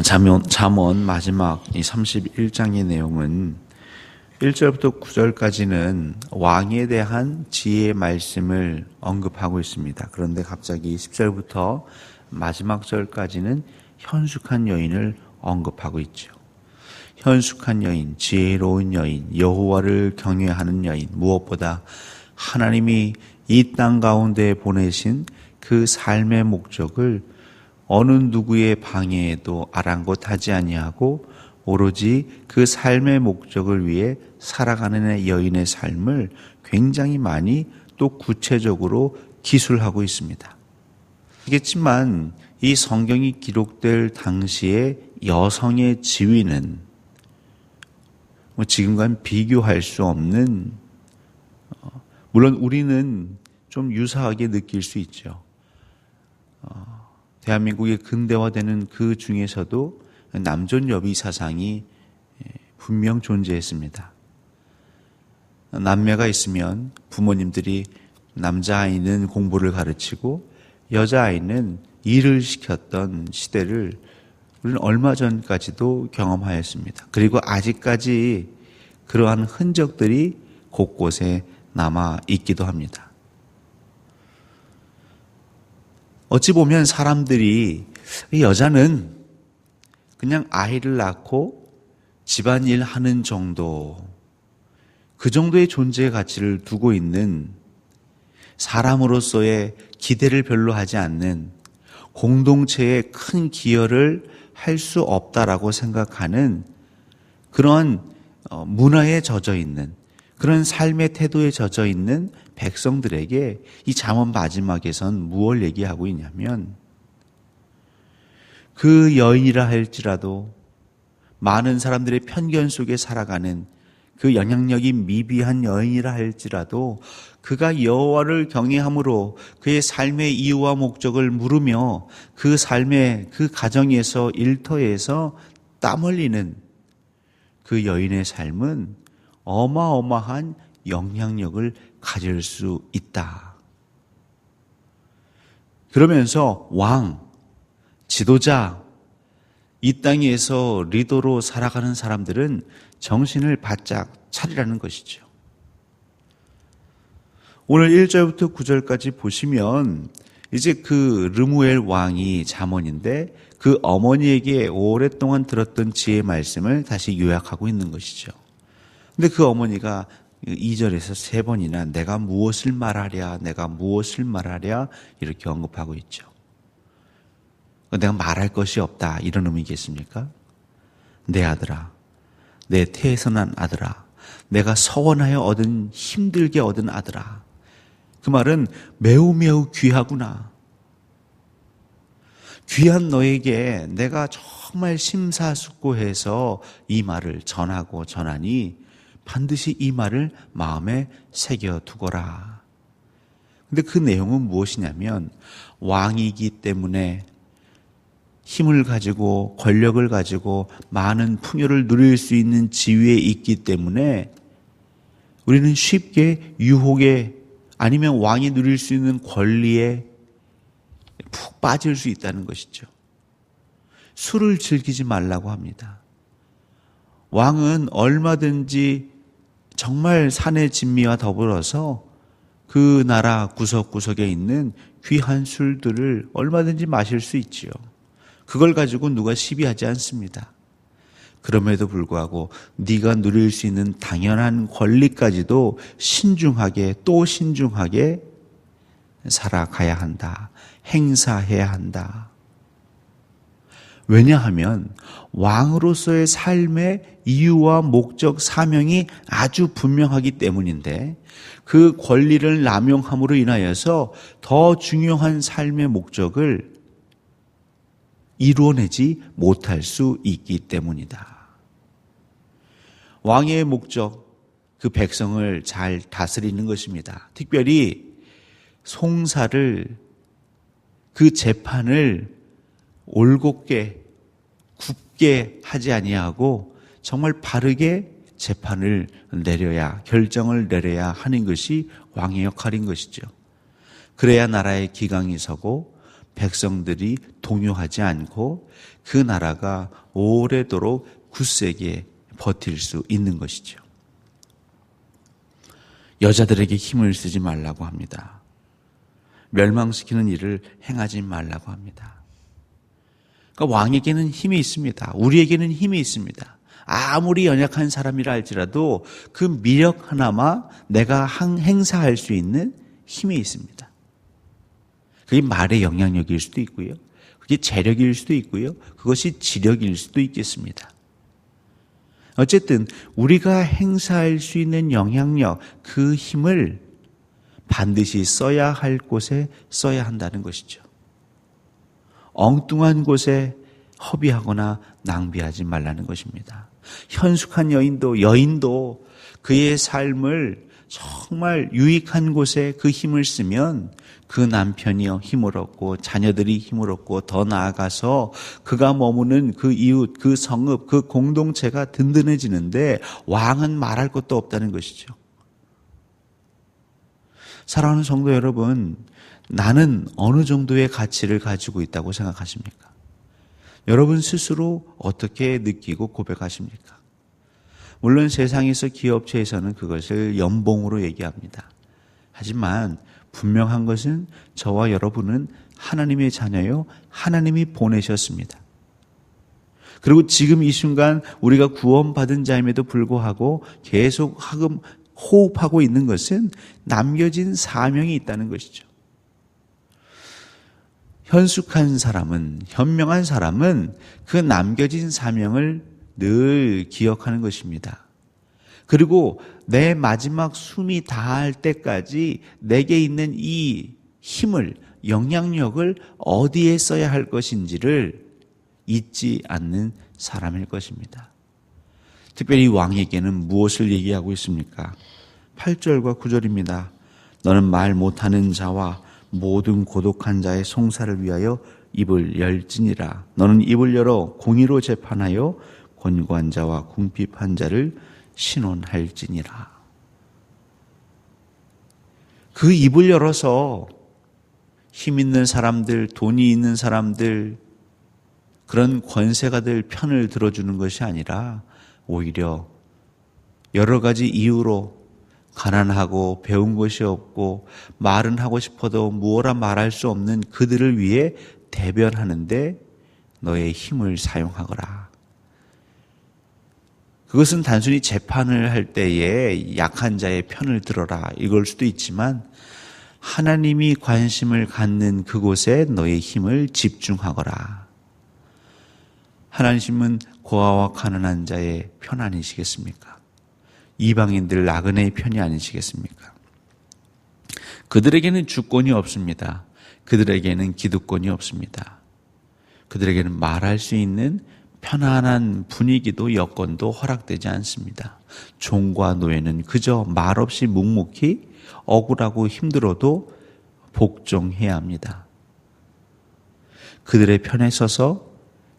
잠언, 잠언 마지막 이 31장의 내용은 1절부터 9절까지는 왕에 대한 지혜의 말씀을 언급하고 있습니다. 그런데 갑자기 10절부터 마지막 절까지는 현숙한 여인을 언급하고 있죠. 현숙한 여인, 지혜로운 여인, 여호와를 경외하는 여인, 무엇보다 하나님이 이 땅 가운데 보내신 그 삶의 목적을 어느 누구의 방해에도 아랑곳하지 아니하고 오로지 그 삶의 목적을 위해 살아가는 여인의 삶을 굉장히 많이 또 구체적으로 기술하고 있습니다. 알겠지만 이 성경이 기록될 당시에 여성의 지위는 뭐 지금과는 비교할 수 없는 어, 물론 우리는 좀 유사하게 느낄 수 있죠. 대한민국의 근대화되는 그 중에서도 남존 여비 사상이 분명 존재했습니다. 남매가 있으면 부모님들이 남자아이는 공부를 가르치고 여자아이는 일을 시켰던 시대를 우리는 얼마 전까지도 경험하였습니다. 그리고 아직까지 그러한 흔적들이 곳곳에 남아 있기도 합니다. 어찌 보면 사람들이 여자는 그냥 아이를 낳고 집안일 하는 정도, 그 정도의 존재의 가치를 두고 있는 사람으로서의 기대를 별로 하지 않는 공동체에 큰 기여를 할 수 없다라고 생각하는 그런 어, 문화에 젖어 있는 그런 삶의 태도에 젖어 있는 백성들에게 이 잠언 마지막에선 무엇을 얘기하고 있냐면 그 여인이라 할지라도 많은 사람들의 편견 속에 살아가는 그 영향력이 미비한 여인이라 할지라도 그가 여호와를 경외함으로 그의 삶의 이유와 목적을 물으며 그 삶의 그 가정에서 일터에서 땀 흘리는 그 여인의 삶은 어마어마한 영향력을 가질 수 있다. 그러면서 왕, 지도자, 이 땅에서 리더로 살아가는 사람들은 정신을 바짝 차리라는 것이죠. 오늘 1절부터 9절까지 보시면 이제 그 르무엘 왕이 자문인데 그 어머니에게 오랫동안 들었던 지혜 말씀을 다시 요약하고 있는 것이죠. 근데 그 어머니가 2절에서 세 번이나 내가 무엇을 말하랴, 내가 무엇을 말하랴 이렇게 언급하고 있죠. 내가 말할 것이 없다 이런 의미겠습니까? 내 아들아, 내 태에서 난 아들아, 내가 서원하여 얻은 힘들게 얻은 아들아. 그 말은 매우 매우 귀하구나. 귀한 너에게 내가 정말 심사숙고해서 이 말을 전하고 전하니 반드시 이 말을 마음에 새겨두거라. 근데 그 내용은 무엇이냐면 왕이기 때문에 힘을 가지고 권력을 가지고 많은 풍요를 누릴 수 있는 지위에 있기 때문에 우리는 쉽게 유혹에 아니면 왕이 누릴 수 있는 권리에 푹 빠질 수 있다는 것이죠. 술을 즐기지 말라고 합니다. 왕은 얼마든지 정말 산의 진미와 더불어서 그 나라 구석구석에 있는 귀한 술들을 얼마든지 마실 수 있지요. 그걸 가지고 누가 시비하지 않습니다. 그럼에도 불구하고 네가 누릴 수 있는 당연한 권리까지도 신중하게 또 신중하게 살아가야 한다. 행사해야 한다. 왜냐하면 왕으로서의 삶의 이유와 목적, 사명이 아주 분명하기 때문인데 그 권리를 남용함으로 인하여서 더 중요한 삶의 목적을 이루어내지 못할 수 있기 때문이다. 왕의 목적, 그 백성을 잘 다스리는 것입니다. 특별히 송사를 그 재판을 올곧게 굳게 하지 아니하고 정말 바르게 재판을 내려야 결정을 내려야 하는 것이 왕의 역할인 것이죠. 그래야 나라의 기강이 서고 백성들이 동요하지 않고 그 나라가 오래도록 굳세게 버틸 수 있는 것이죠. 여자들에게 힘을 쓰지 말라고 합니다. 멸망시키는 일을 행하지 말라고 합니다. 그러니까 왕에게는 힘이 있습니다. 우리에게는 힘이 있습니다. 아무리 연약한 사람이라 할지라도 그 미력 하나마 내가 행사할 수 있는 힘이 있습니다. 그게 말의 영향력일 수도 있고요. 그게 재력일 수도 있고요. 그것이 지력일 수도 있겠습니다. 어쨌든 우리가 행사할 수 있는 영향력, 그 힘을 반드시 써야 할 곳에 써야 한다는 것이죠. 엉뚱한 곳에 허비하거나 낭비하지 말라는 것입니다. 현숙한 여인도 여인도 그의 삶을 정말 유익한 곳에 그 힘을 쓰면 그 남편이 힘을 얻고 자녀들이 힘을 얻고 더 나아가서 그가 머무는 그 이웃, 그 성읍, 그 공동체가 든든해지는데 왕은 말할 것도 없다는 것이죠. 사랑하는 성도 여러분, 나는 어느 정도의 가치를 가지고 있다고 생각하십니까? 여러분 스스로 어떻게 느끼고 고백하십니까? 물론 세상에서 기업체에서는 그것을 연봉으로 얘기합니다. 하지만 분명한 것은 저와 여러분은 하나님의 자녀요. 하나님이 보내셨습니다. 그리고 지금 이 순간 우리가 구원받은 자임에도 불구하고 계속 하금 호흡하고 있는 것은 남겨진 사명이 있다는 것이죠. 현숙한 사람은, 현명한 사람은 그 남겨진 사명을 늘 기억하는 것입니다. 그리고 내 마지막 숨이 다할 때까지 내게 있는 이 힘을, 영향력을 어디에 써야 할 것인지를 잊지 않는 사람일 것입니다. 특별히 왕에게는 무엇을 얘기하고 있습니까? 8절과 9절입니다. 너는 말 못하는 자와 모든 고독한 자의 송사를 위하여 입을 열지니라. 너는 입을 열어 공의로 재판하여 권고한 자와 궁핍한 자를 신원할지니라. 그 입을 열어서 힘 있는 사람들, 돈이 있는 사람들, 그런 권세가들 편을 들어주는 것이 아니라 오히려 여러 가지 이유로 가난하고 배운 것이 없고 말은 하고 싶어도 무엇라 말할 수 없는 그들을 위해 대변하는데 너의 힘을 사용하거라. 그것은 단순히 재판을 할 때에 약한 자의 편을 들어라 이걸 수도 있지만 하나님이 관심을 갖는 그곳에 너의 힘을 집중하거라. 하나님은 고아와 가난한 자의 편 아니시겠습니까? 이방인들 나그네의 편이 아니시겠습니까? 그들에게는 주권이 없습니다. 그들에게는 기득권이 없습니다. 그들에게는 말할 수 있는 편안한 분위기도 여건도 허락되지 않습니다. 종과 노예는 그저 말없이 묵묵히 억울하고 힘들어도 복종해야 합니다. 그들의 편에 서서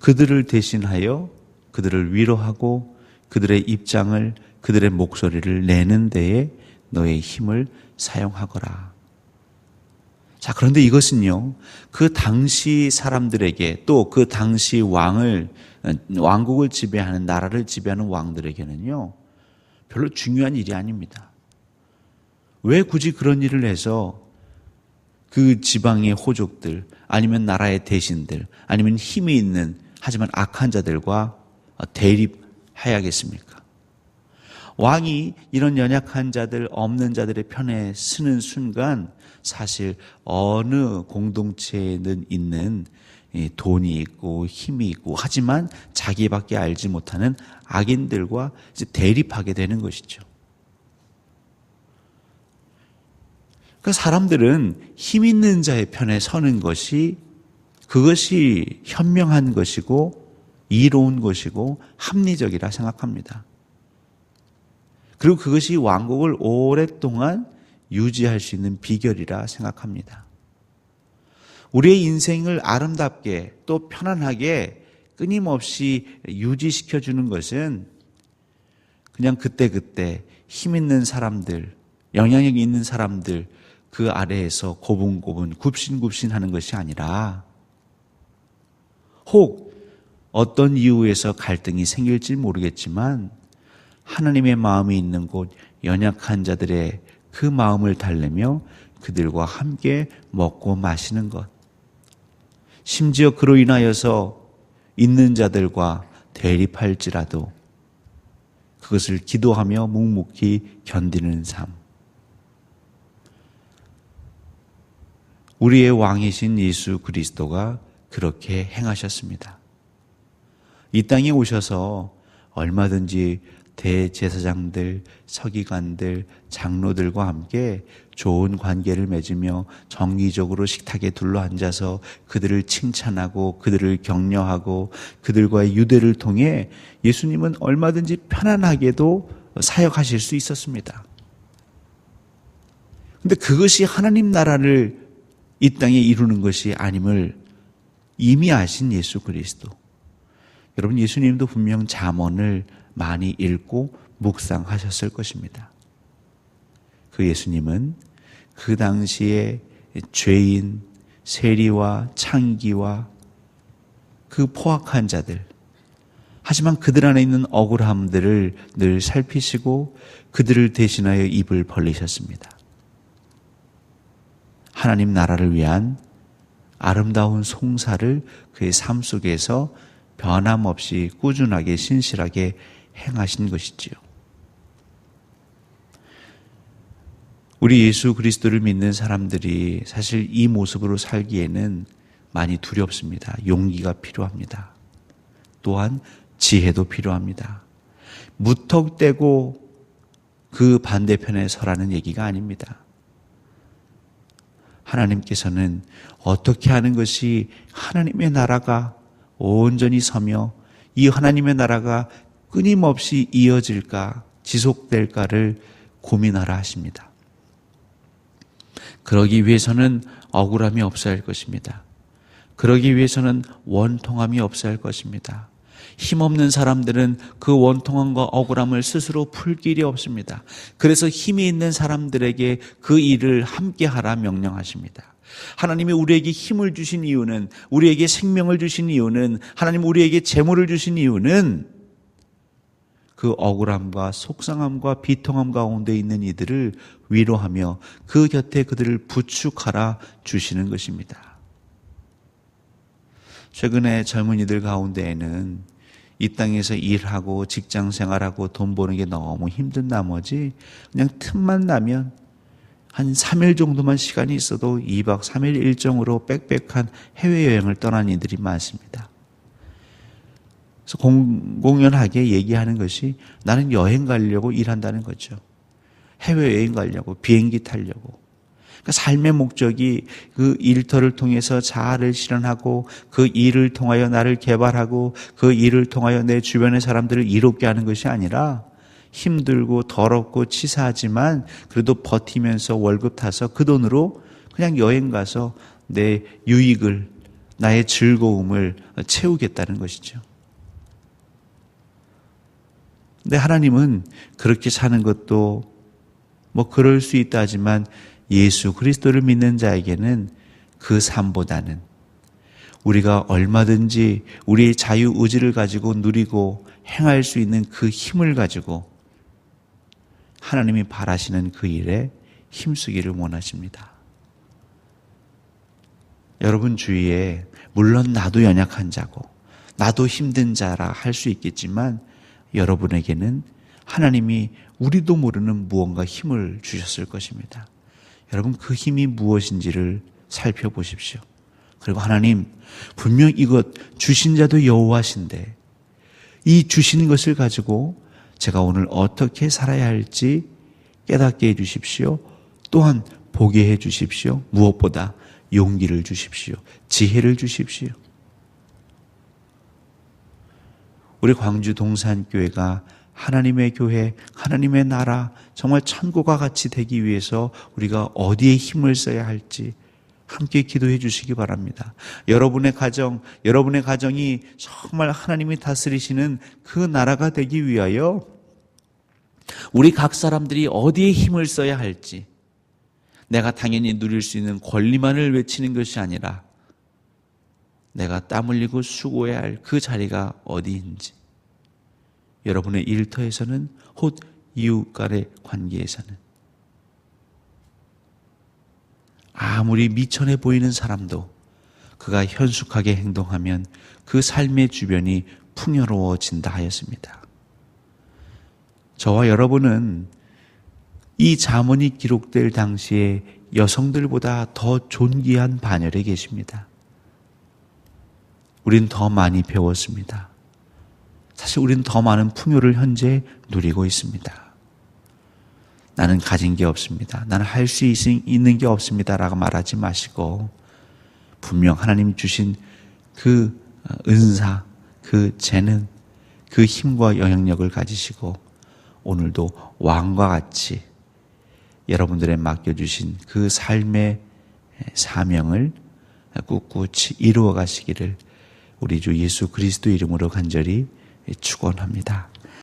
그들을 대신하여 그들을 위로하고 그들의 입장을 그들의 목소리를 내는 데에 너의 힘을 사용하거라. 자, 그런데 이것은요, 그 당시 사람들에게 또 그 당시 왕을, 왕국을 지배하는, 나라를 지배하는 왕들에게는요, 별로 중요한 일이 아닙니다. 왜 굳이 그런 일을 해서 그 지방의 호족들, 아니면 나라의 대신들, 아니면 힘이 있는, 하지만 악한 자들과 대립해야겠습니까? 왕이 이런 연약한 자들, 없는 자들의 편에 쓰는 순간 사실 어느 공동체에는 있는 돈이 있고 힘이 있고 하지만 자기밖에 알지 못하는 악인들과 대립하게 되는 것이죠. 그 사람들은 힘 있는 자의 편에 서는 것이 그것이 현명한 것이고 이로운 것이고 합리적이라 생각합니다. 그리고 그것이 왕국을 오랫동안 유지할 수 있는 비결이라 생각합니다. 우리의 인생을 아름답게 또 편안하게 끊임없이 유지시켜 주는 것은 그냥 그때그때 힘 있는 사람들, 영향력 있는 사람들, 그 아래에서 고분고분 굽신굽신 하는 것이 아니라 혹 어떤 이유에서 갈등이 생길지 모르겠지만 하나님의 마음이 있는 곳 연약한 자들의 그 마음을 달래며 그들과 함께 먹고 마시는 것. 심지어 그로 인하여서 있는 자들과 대립할지라도 그것을 기도하며 묵묵히 견디는 삶. 우리의 왕이신 예수 그리스도가 그렇게 행하셨습니다. 이 땅에 오셔서 얼마든지 대제사장들, 서기관들, 장로들과 함께 좋은 관계를 맺으며 정기적으로 식탁에 둘러 앉아서 그들을 칭찬하고 그들을 격려하고 그들과의 유대를 통해 예수님은 얼마든지 편안하게도 사역하실 수 있었습니다. 근데 그것이 하나님 나라를 이 땅에 이루는 것이 아님을 이미 아신 예수 그리스도. 여러분 예수님도 분명 잠언을 많이 읽고 묵상하셨을 것입니다. 그 예수님은 그 당시에 죄인, 세리와 창기와 그 포악한 자들, 하지만 그들 안에 있는 억울함들을 늘 살피시고 그들을 대신하여 입을 벌리셨습니다. 하나님 나라를 위한 아름다운 송사를 그의 삶 속에서 변함없이 꾸준하게 신실하게 행하신 것이지요. 우리 예수 그리스도를 믿는 사람들이 사실 이 모습으로 살기에는 많이 두렵습니다. 용기가 필요합니다. 또한 지혜도 필요합니다. 무턱대고 그 반대편에 서라는 얘기가 아닙니다. 하나님께서는 어떻게 하는 것이 하나님의 나라가 온전히 서며 이 하나님의 나라가 끊임없이 이어질까, 지속될까를 고민하라 하십니다. 그러기 위해서는 억울함이 없어야 할 것입니다. 그러기 위해서는 원통함이 없어야 할 것입니다. 힘없는 사람들은 그 원통함과 억울함을 스스로 풀 길이 없습니다. 그래서 힘이 있는 사람들에게 그 일을 함께 하라 명령하십니다. 하나님이 우리에게 힘을 주신 이유는 우리에게 생명을 주신 이유는 하나님 우리에게 재물을 주신 이유는 그 억울함과 속상함과 비통함 가운데 있는 이들을 위로하며 그 곁에 그들을 부축하라 주시는 것입니다. 최근에 젊은이들 가운데에는 이 땅에서 일하고 직장 생활하고 돈 버는 게 너무 힘든 나머지 그냥 틈만 나면 한 3일 정도만 시간이 있어도 2박 3일 일정으로 빽빽한 해외여행을 떠난 이들이 많습니다. 그래서 공공연하게 얘기하는 것이 나는 여행 가려고 일한다는 거죠. 해외여행 가려고 비행기 타려고. 그러니까 삶의 목적이 그 일터를 통해서 자아를 실현하고 그 일을 통하여 나를 개발하고 그 일을 통하여 내 주변의 사람들을 이롭게 하는 것이 아니라 힘들고 더럽고 치사하지만 그래도 버티면서 월급 타서 그 돈으로 그냥 여행 가서 내 유익을 나의 즐거움을 채우겠다는 것이죠. 근데 하나님은 그렇게 사는 것도 뭐 그럴 수 있다 하지만 예수 그리스도를 믿는 자에게는 그 삶보다는 우리가 얼마든지 우리의 자유 의지를 가지고 누리고 행할 수 있는 그 힘을 가지고 하나님이 바라시는 그 일에 힘쓰기를 원하십니다. 여러분 주위에 물론 나도 연약한 자고 나도 힘든 자라 할 수 있겠지만 여러분에게는 하나님이 우리도 모르는 무언가 힘을 주셨을 것입니다. 여러분 그 힘이 무엇인지를 살펴보십시오. 그리고 하나님 분명 이것 주신 자도 여호와신데 이 주신 것을 가지고 제가 오늘 어떻게 살아야 할지 깨닫게 해 주십시오. 또한 보게 해 주십시오. 무엇보다 용기를 주십시오. 지혜를 주십시오. 우리 광주 동산교회가 하나님의 교회, 하나님의 나라, 정말 천국과 같이 되기 위해서 우리가 어디에 힘을 써야 할지 함께 기도해 주시기 바랍니다. 여러분의 가정, 여러분의 가정이 정말 하나님이 다스리시는 그 나라가 되기 위하여 우리 각 사람들이 어디에 힘을 써야 할지, 내가 당연히 누릴 수 있는 권리만을 외치는 것이 아니라 내가 땀 흘리고 수고해야 할 그 자리가 어디인지 여러분의 일터에서는 혹 이웃 간의 관계에서는 아무리 미천해 보이는 사람도 그가 현숙하게 행동하면 그 삶의 주변이 풍요로워진다 하였습니다. 저와 여러분은 이 자문이 기록될 당시에 여성들보다 더 존귀한 반열에 계십니다. 우린 더 많이 배웠습니다. 사실 우리는 더 많은 풍요를 현재 누리고 있습니다. 나는 가진 게 없습니다. 나는 할 수 있는 게 없습니다. 라고 말하지 마시고, 분명 하나님 주신 그 은사, 그 재능, 그 힘과 영향력을 가지시고, 오늘도 왕과 같이 여러분들의 맡겨주신 그 삶의 사명을 꿋꿋이 이루어 가시기를 우리 주 예수 그리스도 이름으로 간절히 축원합니다.